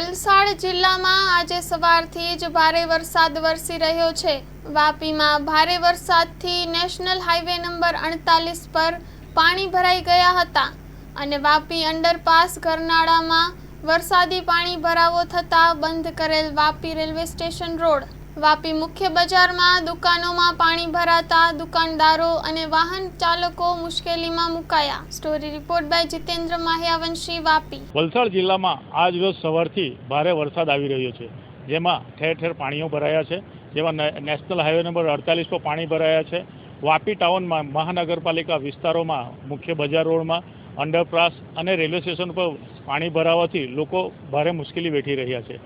વલસાડ જિલ્લામાં આજે સવારથી જ ભારે વરસાદ વરસી રહ્યો છે. વાપીમાં ભારે વરસાદથી નેશનલ હાઈવે નંબર અડતાલીસ પર પાણી ભરાઈ ગયા હતા અને વાપી અંડરપાસ ગરનાળામાં વરસાદી પાણી ભરાવો થતાં બંધ કરેલ Vapi railway station road. Vapi મુખ્ય બજારમાં દુકાનોમાં પાણી ભરાતા દુકાનદારો અને વાહન ચાલકો મુશ્કેલીમાં મુકાયા. Story report by Jitendra Mahyavanshi, Vapi. Valsad જિલ્લામાં આજ રોજ સવારથી ભારે વરસાદ આવી રહ્યો છે, જેમાં ઠેર ઠેર પાણીઓ ભરાયા છે, જેમાં નેશનલ હાઈવે નંબર અડતાલીસ પર પાણી ભરાયા છે. વાપી ટાઉનમાં, મહાનગરપાલિકા વિસ્તારોમાં, મુખ્ય બજાર રોડમાં, અંડરપાસ અને રેલવે સ્ટેશન પર પાણી ભરાવાથી લોકો ભારે મુશ્કેલી વેઠી રહ્યા છે.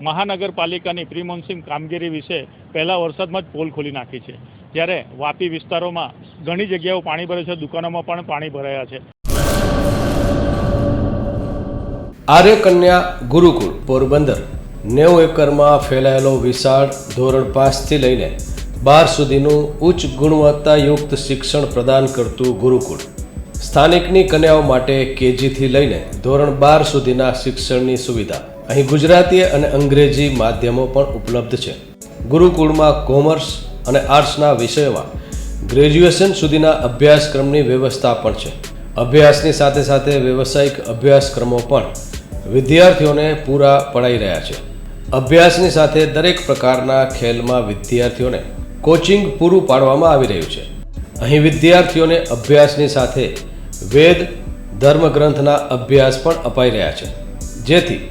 મહાનગરપાલિકાની પ્રી કામગીરી વિશે પહેલા વરસાદમાં જ પોલ ખોલી નાખી છે. જ્યારે વાપી વિસ્તારોમાં ઘણી જગ્યાઓ પાણી ભરે છે, દુકાનોમાં પણ પાણી ભરાયા છે. આર્ય કન્યા ગુરુકુળ પોરબંદર નેવું એકરમાં ફેલાયેલો વિશાળ ધોરણ પાંચથી લઈને બાર સુધીનું ઉચ્ચ ગુણવત્તાયુક્ત શિક્ષણ પ્રદાન કરતું ગુરુકુળ. સ્થાનિકની કન્યાઓ માટે કેજીથી લઈને ધોરણ બાર સુધીના શિક્ષણની સુવિધા. અહીં ગુજરાતી અને અંગ્રેજી માધ્યમો પણ ઉપલબ્ધ છે. ગુરુકુળમાં કોમર્સ અને આર્ટ્સના વિષયોમાં ગ્રેજ્યુએશન સુધીના અભ્યાસક્રમની વ્યવસ્થા પણ છે. અભ્યાસની સાથે સાથે વ્યવસાયિક અભ્યાસક્રમો પણ વિદ્યાર્થીઓને પૂરા પડાઈ રહ્યા છે. અભ્યાસની સાથે દરેક પ્રકારના ખેલમાં વિદ્યાર્થીઓને કોચિંગ પૂરું પાડવામાં આવી રહ્યું છે. અહીં વિદ્યાર્થીઓને અભ્યાસની સાથે વેદ, ધર્મગ્રંથના અભ્યાસ પણ અપાઈ રહ્યા છે. જેથી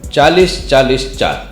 ચાલીસ ચાલીસ ચાર.